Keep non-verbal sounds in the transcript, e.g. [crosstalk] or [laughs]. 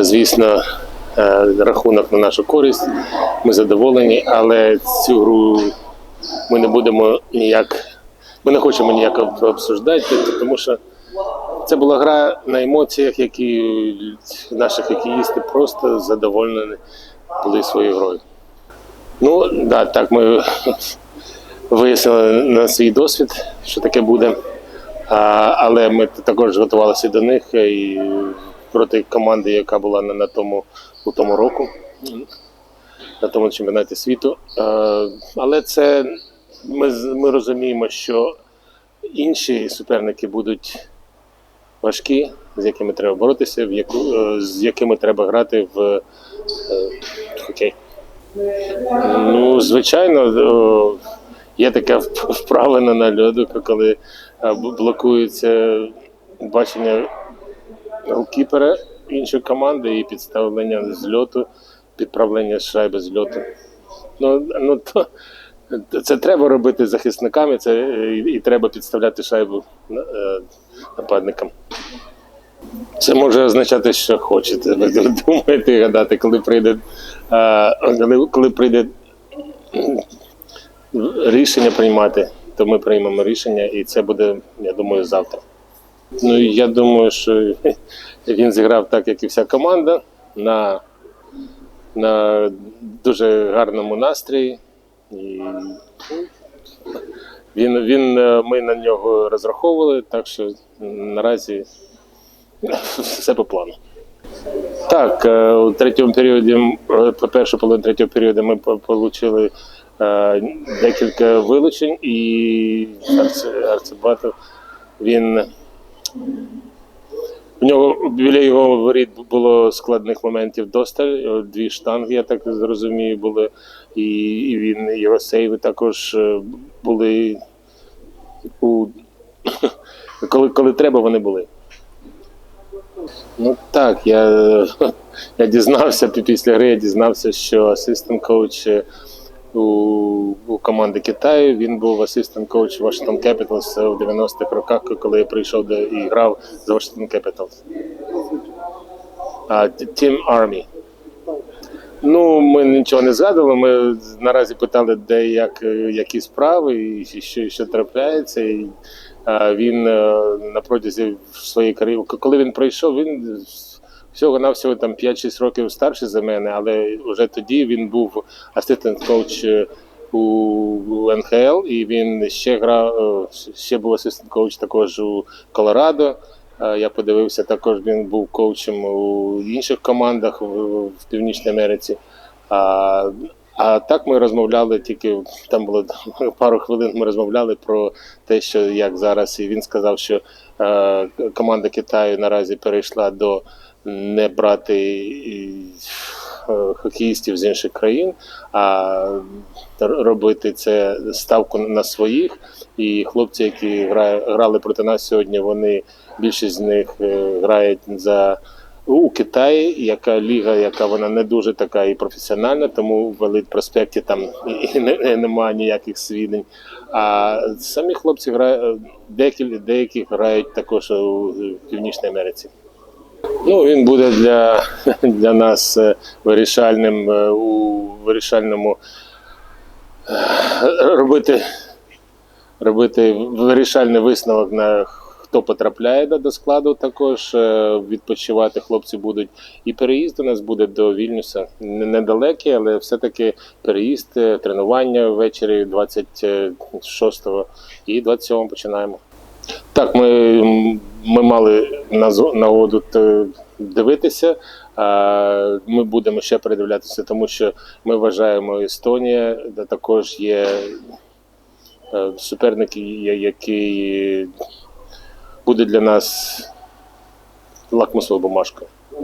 Звісно, е, рахунок на нашу користь. Ми задоволені, але цю гру ми не будемо ніяк. Ми не хочемо ніяк обсуждати, тому що це була гра на емоціях, які наші хокеїсти просто задоволені були своєю грою. Ну, да, так, ми [laughs] вияснили на свій досвід, що таке буде. А, але ми також готувалися до них і проти команди, яка була на, на тому у тому року, на тому чемпіонаті світу. Але це ми, ми розуміємо, що інші суперники будуть важкі, з якими треба боротися, в яку, е, з якими треба грати в е, хокей. Ну, звичайно, є така вп- вправлена на льоду, коли е, блокується бачення голкіпера іншої команди і підставлення з льоту, підправлення шайби з льоту. Ну, ну то, це треба робити захисниками, це і, і треба підставляти шайбу е, нападникам. Це може означати, що хочете. Ви думаєте і гадати, коли прийде, е, коли прийде рішення приймати, то ми приймемо рішення, і це буде, я думаю, завтра. Ну я думаю, що [laughs] він зіграв так, як і вся команда, на, на дуже гарному настрої. І він, він, е, ми на нього розраховували, так що наразі [laughs] все по плану. Так, е, у третьому періоді, е, по першу половину третього періоду ми отримали декілька вилучень, і Арце- Арцебатов він в нього біля його воріт було складних моментів досталь. Дві штанги, я так зрозумію, були, і, і він його сейви також е, були у [laughs] коли, коли треба, вони були. Ну так, я, [laughs] я дізнався після гри, я дізнався, що асистент коуч у, у команди Китаю. Він був асистент коуч Washington Capitals в 90-х роках, коли я прийшов до і грав за Washington Capitals. А, Team Army. Ну, ми нічого не згадували. Ми наразі питали, де як, які справи і що, що трапляється. І, а, він е, на протязі своєї кар'єри, коли він прийшов, він всього навсього там 5-6 років старший за мене, але вже тоді він був асистент коуч у у НХЛ, і він ще грав, е, ще був асистент коуч також у Колорадо. Е, Я подивився, також він був коучем у інших командах в Північній Америці. А, так ми розмовляли тільки там було пару хвилин. Ми розмовляли про те, що як зараз, і він сказав, що е, команда Китаю наразі перейшла до не брати і, е, хокеїстів з інших країн, а робити це ставку на своїх. І хлопці, які грали проти нас сьогодні, вони більшість з них е, грають за у Китаї, яка ліга, яка вона не дуже така і професіональна, тому в елит проспекті там і не- немає ніяких свідень. А самі хлопці грають деякі, деякі грають також у Північній Америці. Ну, він буде для, для нас е, вирішальним е, у вирішальному е, робити, робити вирішальний висновок на хто потрапляє до, складу. Також е, відпочивати хлопці будуть. І переїзд у нас буде до Вільнюса. Не- Недалекий, але все-таки переїзд, е, тренування ввечері 26 і 27 починаємо. Так, ми, ми мали нагоду дивитися. Ми будемо ще передивлятися, тому що ми вважаємо, Естонія також є е, суперник, який буде для нас лакмусова бумажкою.